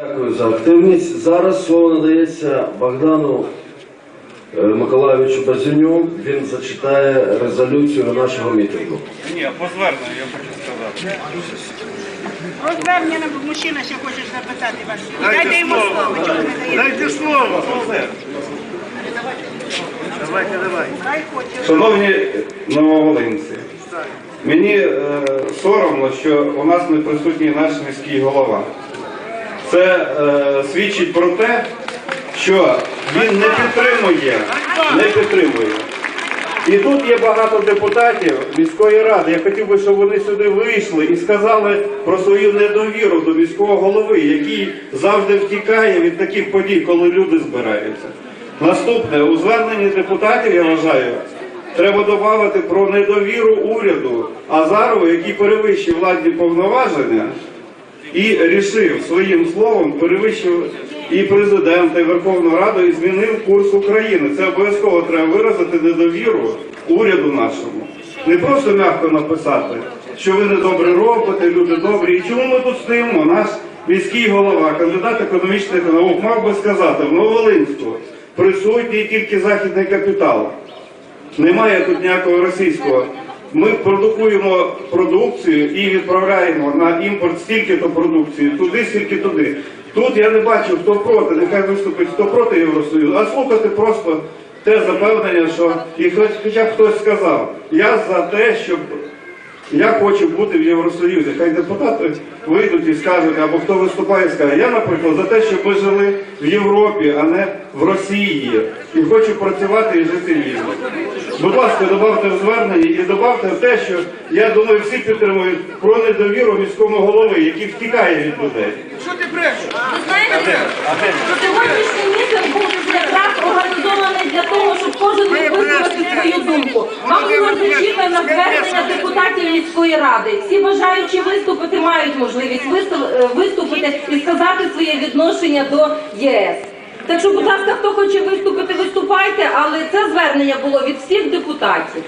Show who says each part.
Speaker 1: Дякую за активність. Зараз слово надається Богдану е, Миколайовичу Базюню. Він зачитає резолюцію нашого мітингу.
Speaker 2: Ні, по зверненню я хочу сказати.
Speaker 3: Про звернення на мужчина ще хочеш запитати вас. Дайте йому слово, ви не даєте?
Speaker 2: Дайте слово. Давайте, давай.
Speaker 3: Хай хоче.
Speaker 4: Шановні нововолинці, мені е, соромно, що у нас не присутній наш міський голова. Це е, свідчить про те, що він не підтримує, не підтримує. І тут є багато депутатів міської ради. Я хотів би, щоб вони сюди вийшли і сказали про свою недовіру до міського голови, який завжди втікає від таких подій, коли люди збираються. Наступне у зверненні депутатів, я вважаю, треба додати про недовіру уряду Азарова, який перевищив владні повноваження і рішив своїм словом перевищив і президента, і Верховну Раду, і змінив курс України. Це обов'язково треба виразити недовіру уряду нашому. Не просто м'яко написати, що ви не добре робите, люди добрі. І чому ми тут стоїмо? Наш міський голова, кандидат економічних наук, мав би сказати в Нововолинську присутній тільки західний капітал. Немає тут ніякого російського. Ми продукуємо продукцію і відправляємо на імпорт стільки-то продукції, туди, стільки туди. Тут я не бачу, хто проти, нехай виступить, хто проти Євросоюзу, а слухати просто те запевнення, що і хоч, хоча б хтось сказав, я за те, щоб я хочу бути в Євросоюзі. Хай депутати вийдуть і скажуть, або хто виступає, скаже. Я, наприклад, за те, щоб ми жили в Європі, а не в Росії. І хочу працювати і жити вільно. Будь ласка, додавте в зверненні і додавте те, що я думаю, всі підтримують про недовіру міському голови, який втікає від людей.
Speaker 5: Знаєте, сьогоднішній мітинг був на звернення депутатів міської ради. Всі бажаючі виступити мають можливість е, виступити і сказати своє відношення до ЄС. Так що, будь ласка, хто хоче виступити, виступайте, але це звернення було від всіх депутатів.